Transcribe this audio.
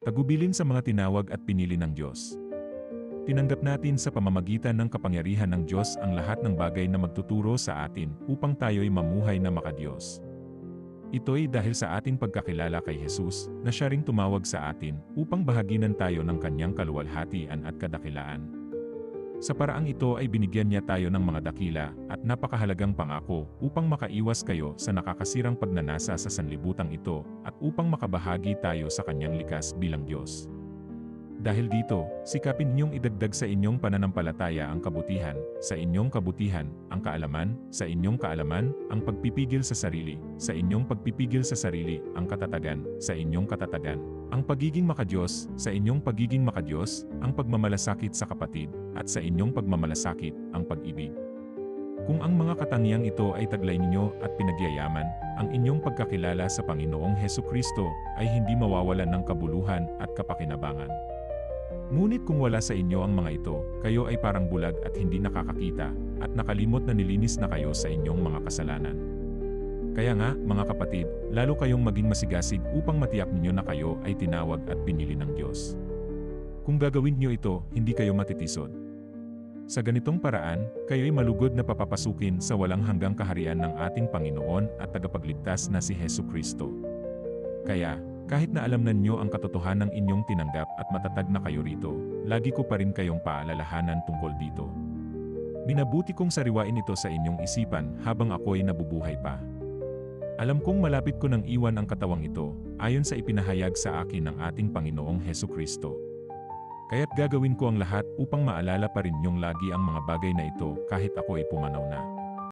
Tagubilin sa mga tinawag at pinili ng Diyos. Tinanggap natin sa pamamagitan ng kapangyarihan ng Diyos ang lahat ng bagay na magtuturo sa atin upang tayo'y mamuhay na makadiyos. Ito'y dahil sa ating pagkakilala kay Jesus na siya ring tumawag sa atin upang bahaginan tayo ng kanyang kaluwalhatian at kadakilaan. Sa paraang ito ay binigyan niya tayo ng mga dakila at napakahalagang pangako upang makaiwas kayo sa nakakasirang pagnanasa sa sanlibutang ito at upang makabahagi tayo sa kanyang likas bilang Diyos. Dahil dito, sikapin ninyong idagdag sa inyong pananampalataya ang kabutihan, sa inyong kabutihan, ang kaalaman, sa inyong kaalaman, ang pagpipigil sa sarili, sa inyong pagpipigil sa sarili, ang katatagan, sa inyong katatagan, ang pagiging makadiyos, sa inyong pagiging makadiyos, ang pagmamalasakit sa kapatid, at sa inyong pagmamalasakit, ang pag-ibig. Kung ang mga katangiang ito ay taglay ninyo at pinagyayaman, ang inyong pagkakilala sa Panginoong Heso Kristo ay hindi mawawalan ng kabuluhan at kapakinabangan. Ngunit kung wala sa inyo ang mga ito, kayo ay parang bulag at hindi nakakakita, at nakalimot na nilinis na kayo sa inyong mga kasalanan. Kaya nga, mga kapatid, lalo kayong maging masigasig upang matiyak ninyo na kayo ay tinawag at pinili ng Diyos. Kung gagawin niyo ito, hindi kayo matitisod. Sa ganitong paraan, kayo'y malugod na papapasukin sa walang hanggang kaharian ng ating Panginoon at tagapagligtas na si Heso Kristo. Kaya, kahit na alam na ninyo ang katotohanan ng inyong tinanggap at matatag na kayo rito, lagi ko pa rin kayong paalalahanan tungkol dito. Minabuti kong sariwain ito sa inyong isipan habang ako'y nabubuhay pa. Alam kong malapit ko nang iwan ang katawang ito, ayon sa ipinahayag sa akin ng ating Panginoong Heso Kristo. Kaya't gagawin ko ang lahat upang maalala pa rin niyong lagi ang mga bagay na ito kahit ako ay pumanaw na.